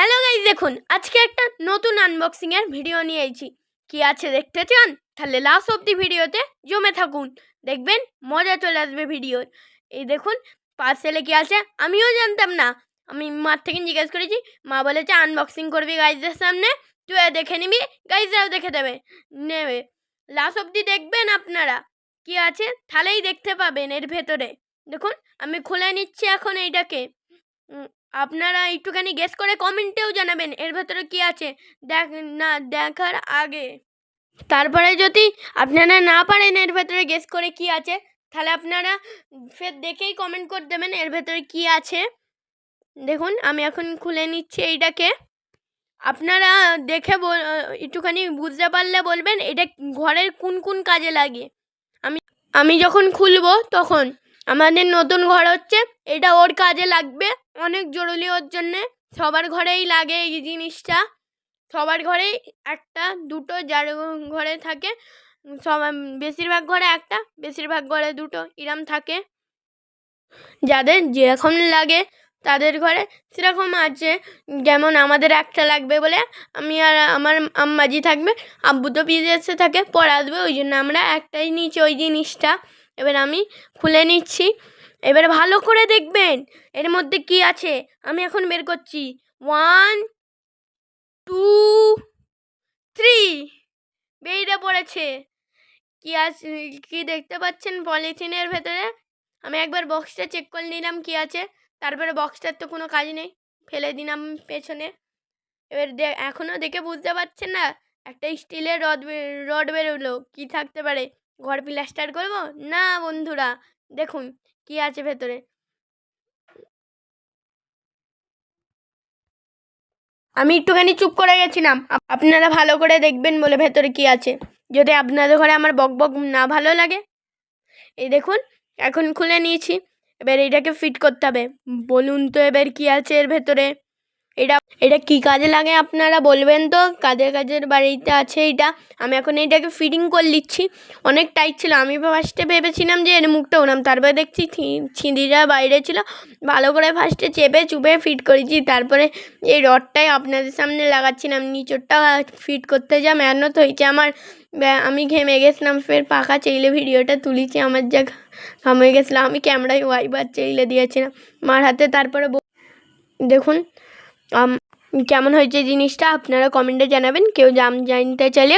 Hello guys দেখুন, আজকে একটা নতুন আনবক্সিংয়ের ভিডিও নিয়ে এসেছি কি আছে দেখতে চান? তাহলে লাস্ট অব্দি ভিডিওতে জমে থাকুন। দেখবেন, মজা চলে আসবে ভিডিওর এই দেখুন পার্সেলে কি আছে? আমিও জানতাম না। আমি মার থেকে জিজ্ঞেস করেছি, মা বলেছে আনবক্সিং করবি গাইজদের সামনে? তুই দেখে নিবি গাইজরাও দেখে দেবে, নেবে। লাস্ট অব্দি দেখবেন আপনারা। কি আছে? তাহলেই দেখতে পাবেন এর ভেতরে। দেখুন, আমি খুলে নিচ্ছি এখন এইটাকে। আপনারা একটুখানি গেস করে কমেন্টেও জানাবেন, এর ভেতরে কি আছে? দেখ, না, দেখার আগে। তারপরে যদি আপনারা না পারেন এর ভেতরে গেস করে কি আছে, তাহলে আপনারা ফের দেখেই কমেন্ট করে দেবেন এর ভেতরে কি আছে। দেখুন, আমি এখন খুলে নিচ্ছি এইটাকে। আপনারা দেখে একটুখানি বুঝতে পারলে বলবেন, এটা ঘরের কোন কোন কাজে লাগে? আমি আমি যখন খুলবো তখন, আমাদের নতুন ঘর হচ্ছে, এটা ওর কাজে লাগবে। অনেক জরুরি ওর জন্যে। সবার ঘরেই লাগে এই জিনিসটা। সবার ঘরেই একটা, দুটো, যার ঘরে থাকে, সব বেশিরভাগ ঘরে একটা, বেশিরভাগ ঘরে দুটো, এরম থাকে। যাদের যেরকম লাগে তাদের ঘরে সেরকম আছে। যেমন আমাদের একটা লাগবে বলে আমি আর আমার আম্মাজি থাকবে, আব্বু তো বিদেশে থাকে পরে আসবে ওই জন্য আমরা একটাই নিচ্ছি ওই জিনিসটা। এবার আমি খুলে নিচ্ছি। এবার ভালো করে দেখবেন। এর মধ্যে কি আছে? আমি এখন বের করছি। ওয়ান টু থ্রি বেরিয়ে পড়েছে। কি আছে, কি দেখতে পাচ্ছেন পলিথিনের ভেতরে? আমি একবার বক্সটা চেক করে নিলাম কি আছে। তারপরে বক্সটার তো কোনো কাজ নেই। ফেলে দিলাম পেছনে। এবার এখনও দেখে বুঝতে পারছেন না? একটা স্টিলের রড রড বেরোলো। কি থাকতে পারে? ঘর প্লাস্টার করব? না বন্ধুরা। দেখুন কি আছে ভেতরে? আমি একটুখানি চুপ করে গেছিলাম। আপ- আপনারা ভালো করে দেখবেন বলে ভেতরে কি আছে। যদি আপনাদের ঘরে আমার বক বক না ভালো লাগে? এই দেখুন, এখন খুলে নিয়েছি। এবার এটাকে ফিট করতে হবে। বলুন তো এবার কি আছে এর ভেতরে? এটা এটা কি কাজে লাগে আপনারা বলবেন তো? কাদের কাজের বাড়িতে আছে এটা? আমি এখন এটাকে ফিটিং করে নিচ্ছি। অনেক টাইট ছিল। আমি ফার্স্টে ভেবেছিলাম যে এর মুখটা ওনাম তারপরে দেখছি ছি- ছিঁড়িটা বাইরে ছিল। ভালো করে ফার্স্টে চেপে চুপে ফিট করেছি। তারপরে এই রডটাই আপনাদের সামনে লাগাচ্ছিলাম। নিচরটা ফিট করতে যা মেহনত হয়েছে আমার। আমি ঘেমে গেছিলাম। ফের পাখা চেইলে ভিডিওটা তুলেছি। আমার যা ঘাম গেছিলাম। আমি ক্যামেরায় ওয়াইবার চেইলে দিয়েছিলাম। মার হাতে তারপরে দেখুন কেমন হয়েছে জিনিসটা আপনারা কমেন্টে জানাবেন। কেউ জানতে চাইলে